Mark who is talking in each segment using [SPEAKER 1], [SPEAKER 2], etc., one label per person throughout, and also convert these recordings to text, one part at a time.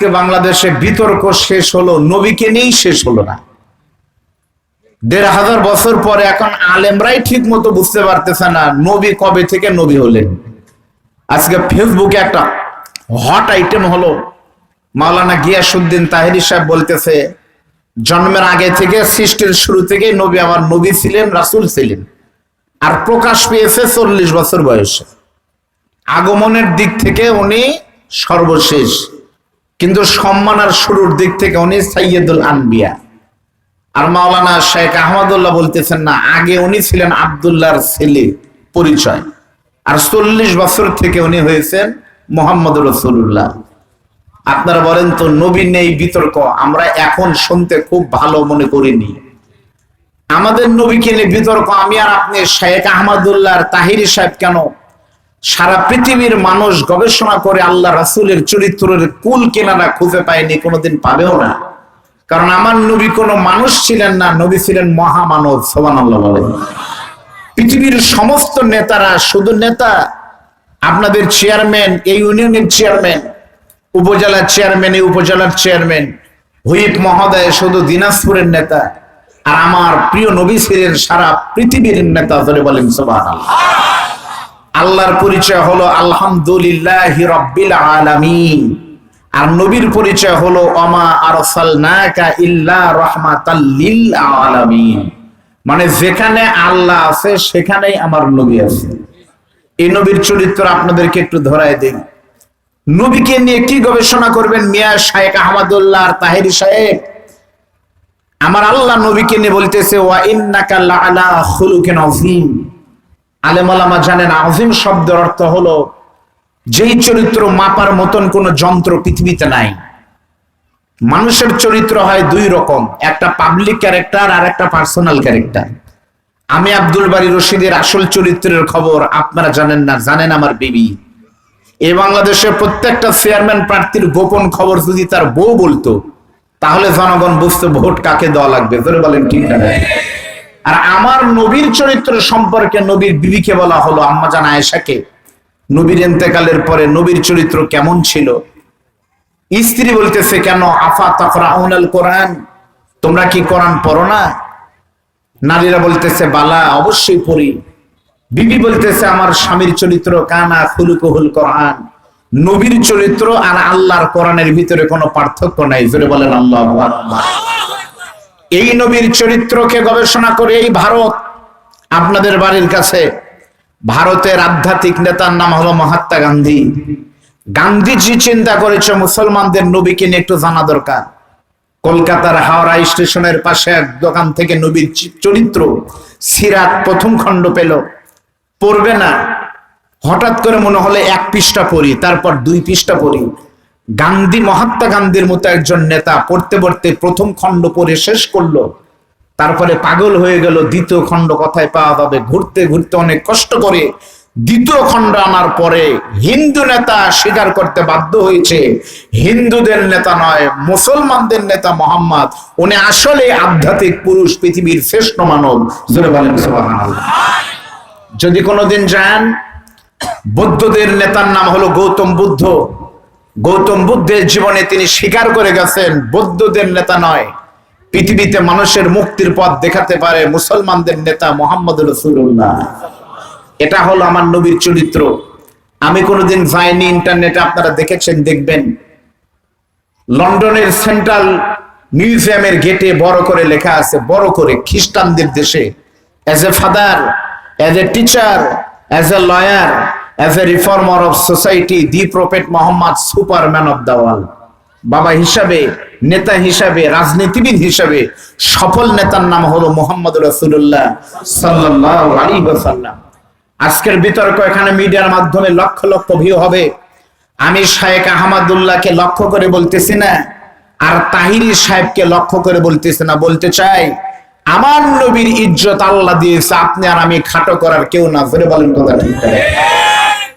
[SPEAKER 1] আজকে বাংলাদেশে বিতর্ক শেষ হলো, নবীকে নিয়েই শেষ হলো না। দেড় হাজার বছর পরে এখন আলেমরাই ঠিক মতো বুঝতে পারতেছে না, নবী কবে থেকে নবী হলেন। আজকে ফেসবুকে একটা হট আইটেম হলো, মাওলানা গিয়াসুদ্দিন তাহেরি সাহেব বলতেছে, জন্মের আগে থেকে, সৃষ্টির শুরু থেকে নবী আমার নবী ছিলেন, রাসূল ছিলেন। আর প্রকাশ পেয়েছে চল্লিশ বছর বয়সে। আগমনের দিক থেকে উনি সর্বশেষ। কিন্তু সম্মান আর শুরুর দিক থেকে উনি সাইয়দুল আনবিয়া। আর মাওলানা শেখ আহমদুল্লাহ বলতেছেন না, আগে উনি ছিলেন আবদুল্লাহর ছেলে পরিচয়। আর চল্লিশ বছর থেকে উনি হয়েছেন মোহাম্মদ রসুল্লাহ আপনারা বলেন তো, নবী নেই, বিতর্ক, আমরা এখন শুনতে খুব ভালো মনে করিনি। আমাদের নবীকে নিয়ে বিতর্ক, আমি আর আপনি শেখ আহমদুল্লাহ তাহিরি সাহেব কেন সারা পৃথিবীর মানুষ গবেষণা করে আল্লাহ রাসুলের চরিত্রের কুল কেনারা খুঁজে পায়নি, কোনোদিন পাবেও না। কারণ আমার নবী কোনো মানুষ ছিলেন না, নবী ছিলেন মহামানব সোবান আল্লাহ বলেন। পৃথিবীর সমস্ত নেতারা, শুধু নেতা, আপনাদের চেয়ারম্যান, এই ইউনিয়নের চেয়ারম্যান উপজেলার চেয়ারম্যান, এই উপজেলার চেয়ারম্যান, হুইপ মহোদয় শুধু দিনাজপুরের নেতা, আর আমার প্রিয় নবী ছিলেন সারা পৃথিবীর নেতা ধরে বলেন সোবান আল্লাহর পরিচয় হলো আলহামদুলিল্লাহ রব্বিল আলামিন। আর নবীর পরিচয় হলো অমা মানে যেখানে আল্লাহ আছে, সেখানেই আমার নবী আছে। এই নবীর চরিত্র আপনাদেরকে একটু ধরায় দিন নবীকে নিয়ে কি গবেষণা করবেন? মিয়া শাহেক আহমদুল্লাহ আর তাহেরি সাহেব আমার আল্লাহ নবীকে নিয়ে বলতেছে, ওয়া ইন্নাকা লাআলা খুলুকিন আযীম। আলেম আলামা জানেন আজিম শব্দের অর্থ হলো, যেই চরিত্র মাপার মতন কোন যন্ত্র পৃথিবীতে নাই। মানুষের চরিত্র হয় দুই রকম, একটা পাবলিক ক্যারেক্টার আর একটা পার্সোনাল ক্যারেক্টার আমি আব্দুল বাড়ি রশিদের আসল চরিত্রের খবর আপনারা জানেন না, জানেন আমার বেবি। এই বাংলাদেশের প্রত্যেকটা চেয়ারম্যান প্রার্থীর গোপন খবর যদি তার বউ বলতো, তাহলে জনগণ বুঝতো ভোট কাকে দেওয়া লাগবে। ধরে বলেন ঠিক না আর আমার নবীর চরিত্র সম্পর্কে নবীর বিবিকে বলা হলো, আম্মা জান আয়েশাকে, নবীর এতেকালের পরে নবীর চরিত্র কেমন ছিল? স্ত্রী বলতেছে, কেন? আফা তাফরাউনাল কোরআন তোমরা কি কোরআন পড়ো না? নারীরা বলতেছে, বালা, অবশ্যই পড়ি। বিবি বলতেছে, আমার স্বামীর চরিত্র, কানা খুলুকুহুল কোরআন। নবীর চরিত্র আর আল্লাহর কোরআনের ভিতরে কোনো পার্থক্য নাই। জোরে বলেন, আল্লাহ এই নবীর চরিত্রকে গবেষণা করে এই ভারত আপনাদের বাড়ির কাছে। ভারতের আধ্যাত্মিক নেতার নাম হলো মহাত্মা গান্ধী। গান্ধীজি চিন্তা করেছে মুসলমানদের নবীকে নিয়ে একটু জানা দরকার। কলকাতার হাওড়া স্টেশনের পাশে এক দোকান থেকে নবীর চরিত্র সিরাত প্রথম খণ্ড পেল। পড়বে না। হঠাৎ করে মনে হলে এক পৃষ্ঠা পড়ি, তারপর দুই পৃষ্ঠা পড়ি। গান্ধী, মহাত্মা গান্ধীর মতো একজন নেতা পড়তে পড়তে প্রথম খণ্ড পড়ে শেষ করল। তারপরে পাগল হয়ে গেল, দ্বিতীয় খণ্ড কথায় পাওয়া যাবে। ঘুরতে ঘুরতে অনেক কষ্ট করে দ্বিতীয় খণ্ড আনার পরে হিন্দু নেতা স্বীকার করতে বাধ্য হয়েছে। হিন্দুদের নেতা নয়, মুসলমানদের নেতা মোহাম্মদ। উনি আসলে আধ্যাত্মিক পুরুষ, পৃথিবীর শ্রেষ্ঠ মানব। যদি কোনোদিন যান, বৌদ্ধদের নেতার নাম হলো গৌতম বুদ্ধ। গৌতম বুদ্ধের জীবনে তিনি স্বীকার করে গেছেন, বৌদ্ধদের নেতা নয়। পৃথিবীতে মানুষের মুক্তির পথ দেখাতে পারে মুসলমানদের নেতা মোহাম্মদ রসুল্লাহ এটা হলো আমার নবীর চরিত্র। আমি কোনোদিন যাইনি ইন্টারনেটে, আপনারা দেখেছেন, দেখবেন। লন্ডনের সেন্ট্রাল মিউজিয়ামের গেটে বড় করে লেখা আছে, বড় করে, খ্রিস্টানদের দেশে। As a father as a teacher as a lawyer as a reformer of society the prophet Muhammad superman of the world বাবা হিসাবে, নেতা হিসাবে, রাজনীতিবিদ হিসাবে সফল নেতার নাম হলো মোহাম্মদ রসুল্লাহ সাল্লাম আজকের বিতর্ক এখানে মিডিয়ার মাধ্যমে লক্ষ লক্ষ ভিউ হবে। আমি শায়েক আহমদুল্লাহকে লক্ষ্য করে বলতেছি না, আর তাহিরি সাহেবকে লক্ষ্য করে বলতেছি না, বলতে চাই, আমার নবীর ইজ্জত আল্লাহ দিয়েছে, আপনি আর আমি খাটো করার কেউ না, ধরে বলেন কথা ঠিক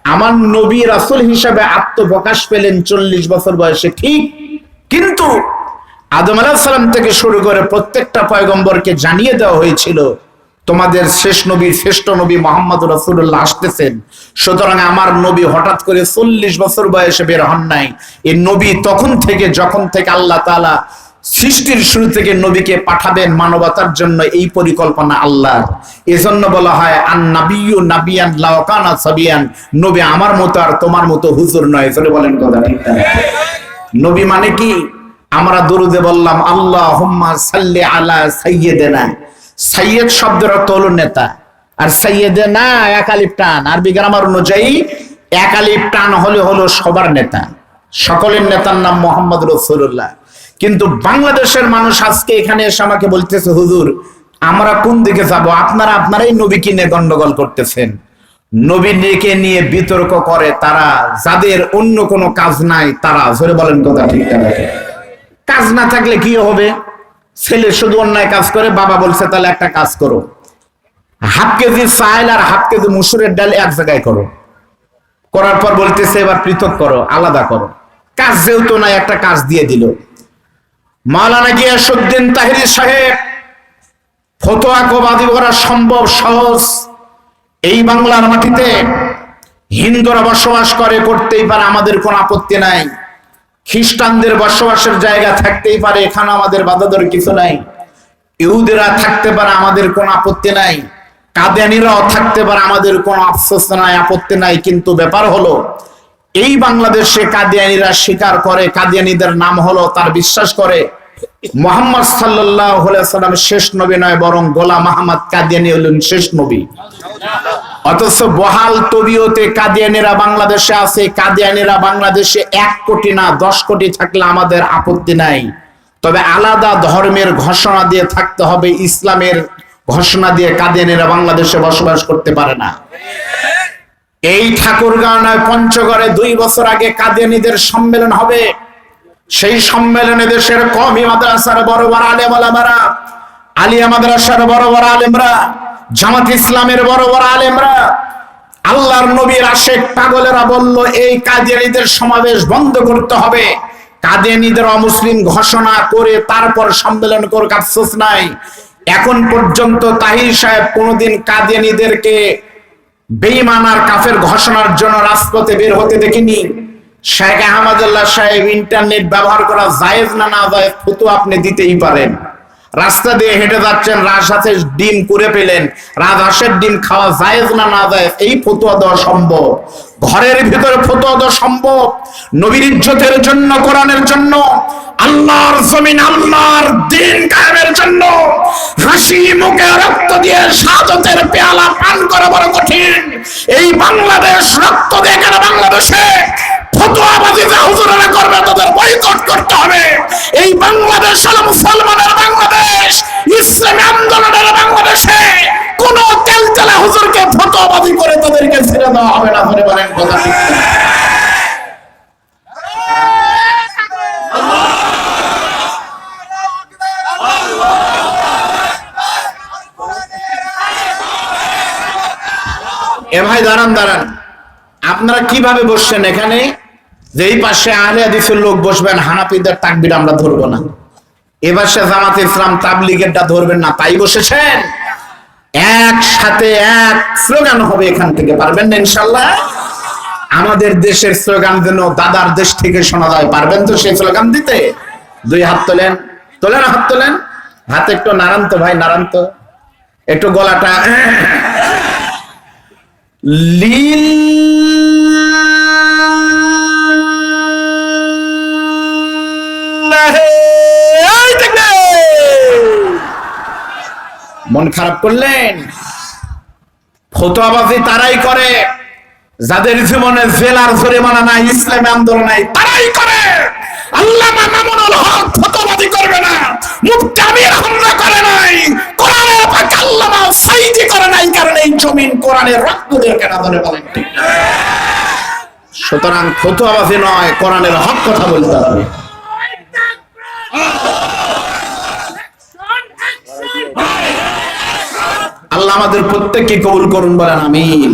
[SPEAKER 1] আমার নবী রাসুল হিসাবে আত্মপ্রকাশ পেলেন চল্লিশ বছর বয়সে, ঠিক? কিন্তু আদম সালাম থেকে শুরু করে প্রত্যেকটা পয়গম্বরকে জানিয়ে দেওয়া হয়েছিল, তোমাদের শেষ নবী, শ্রেষ্ঠ নবী মোহাম্মদ রসুল্লাহ আসতেছেন। সুতরাং আমার নবী হঠাৎ করে চল্লিশ বছর বয়সে বের হন নাই। এই নবী তখন থেকে, যখন থেকে আল্লাহ তালা সৃষ্টির শুরু থেকে নবীকে পাঠাবেন মানবতার জন্য এই পরিকল্পনা আল্লাহ। এজন্য বলা হয়, আন নাবিয়ু নাবিয়ান লাওকানা সাবিয়ান। নবী আমার মতো আর তোমার মতো হুজুর নয়। চলে বলেন কথা ঠিক? নবী মানে কি? আমরা দরুদে বললাম আল্লাহ হুম্মা সাল্লি আলা সাইয়েদেনা সাইয়েদ শব্দের অর্থ হলো নেতা। আর সাইয়েদেনা একালিপ টান। আরবি গ্রামার অনুযায়ী একালিপ টান হলে হলো সবার নেতা। সকলের নেতার নাম মোহাম্মদ রসুল্লাহ কিন্তু বাংলাদেশের মানুষ আজকে এখানে এসে আমাকে বলতেছে, হুজুর, আমরা কোন দিকে যাব? আপনারা আপনারাই নবী কিনে গন্ডগোল করতেছেন। নবীকে নিয়ে বিতর্ক করে তারা, যাদের অন্য কোনো কাজ নাই, তারা। জোরে বলেন কথা ঠিক কাজ না থাকলে কি হবে? ছেলে শুধু অন্যায় কাজ করে, বাবা বলছে, তাহলে একটা কাজ করো। হাফ কেজি চাইল আর হাফ কেজি মুসুরের ডাল এক জায়গায় করো। করার পর বলতেছে, এবার পৃথক করো, আলাদা করো। কাজ যেহেতু নাই, একটা কাজ দিয়ে দিল। মাওলানা গিয়াসুদ্দিন তাহিরি সাহেব, ফতোয়া কবাদি করা সম্ভব সহজ। এই বাংলার মাটিতে হিন্দুরা বসবাস করে, করতেই পারে, আমাদের কোনো আপত্তি নাই। খ্রিস্টানদের বসবাসের জায়গা থাকতেই পারে এখানে আমাদের বাধাদর কিছু নাই। ইহুদেরা থাকতে পারে, আমাদের কোনো আপত্তি নাই। কাদিয়ানিরাও থাকতে পারে, আমাদের কোনো আফসোস নাই, আপত্তি নাই। কিন্তু ব্যাপার হলো এই বাংলাদেশে কাদিয়ানিরা স্বীকার করে, কাদিয়ানিদের নাম হলো, তার বিশ্বাস করে। মোহাম্মদ সাল্লাম শেষ নবী নয়, বরং গোলাম আহমদ কাদিয়ানি হলেন শেষ নবী। অথচ বহাল তবিয়তে কাদিয়ানিরা বাংলাদেশে আছে, কাদিয়ানিরা বাংলাদেশে এক কোটি না দশ কোটি থাকলে আমাদের আপত্তি নাই। তবে আলাদা ধর্মের ঘোষণা দিয়ে থাকতে হবে, ইসলামের ঘোষণা দিয়ে কাদিয়ানিরা বাংলাদেশে বসবাস করতে পারে না। এই ঠাকুরগাঁও নয় পঞ্চগড়ে দুই বছর আগে কাদিয়ানিদের সম্মেলন হবে। সেই সম্মেলনে দেশের কমি মাদ্রাসার বড় বড় আলেম আলামারা আলিয়া মাদ্রাসার বড় বড় আলেমরা, জামাত ইসলামের বড় বড় আলেমরা, আল্লাহর নবীর আশেক পাগলেরা বলল, এই কাদিয়ানিদের সমাবেশ বন্ধ করতে হবে। কাদিয়ানিদের অমুসলিম ঘোষণা করে তারপর সম্মেলন করে আফসোস নাই। এখন পর্যন্ত তাহির সাহেব কোনোদিন কাদিয়ানিদেরকে বেঈমান আর কাফের ঘোষণার জন্য রাজপথে বের হতে দেখিনি। শেখ আহমদুল্লাহ সাহেব ইন্টারনেট ব্যবহার করা জায়েজ না না জায়েজ, ফতোয়া আপনি দিতেই পারেন। রাস্তা দিয়ে হেঁটে যাচ্ছেন, রাজহাঁসের ডিম করে পেলেন। রাজহাঁসের ডিম খাওয়া জায়েজ না না জায়েজ? এই ফতুয়া দেওয়া সম্ভব? ঘরের ভিতরে ফতুয়া দেওয়া সম্ভব? নবীর ইজ্জতের জন্য, কোরআনের জন্য, আল্লাহর জমিন, আল্লাহর দিন কায়েমের জন্য। হাসি, মুখে রক্ত দিয়ে সাজতের পেয়ালা পান করা বড় কঠিন। এই বাংলাদেশ রক্ত দিয়ে কেন বাংলাদেশে ফতোয়াবাজি যা হুজুরেরা করবে, তাদের বয়কট করতে হবে। এই বাংলাদেশ হলো মুসলমানের বাংলাদেশ ইসলামী আন্দোলনের বাংলাদেশে কোন হুজুরকে করে তাদেরকে ছেড়ে দেওয়া হবে না বলেন কথা এ ভাই, দাঁড়ান দাঁড়ান। আপনারা কীভাবে বসছেন এখানে? যেই পাশে আহলে হাদিসের লোক বসবেন, হানাফিদের তাকবির আমরা ধরবো না। এবার সে জামাত ইসলাম তাবলিগেরটা ধরবেন না, তাই বসেছেন। একসাথে এক স্লোগান হবে এখান থেকে, পারবেন না ইনশাল্লাহ আমাদের দেশের স্লোগান যেন দাদার দেশ থেকে শোনা যায়, পারবেন তো সেই স্লোগান দিতে? দুই হাত তোলেন। তোলেন, হাত তোলেন। হাতে একটু নাড়ান তো ভাই, নাড়ান তো। একটু গলাটা। লিল্লাহে মন খারাপ করলেন? ফতোয়াবাজি তারাই করে। যাদের জীবনে জেলার জরিমানা নাই, ইসলামী আন্দোলন নাই, তারাই করে। আল্লাহ মামুনুল হক ফতোয়াবাজি করবে না, মুফতি আমির হামলা করে নাই, কোরআনের পাক আল্লামা সাইদি করে নাই, কারণ এই জমিন কোরআনের রক্ত দিয়ে কেনা ধরে বলেন ঠিক সুতরাং ফতোয়াবাজি নয়, কোরআনের হক কথা বলতে হবে। আল্লাহ আমাদের প্রত্যেককে কবুল করুন বলেন আমিন।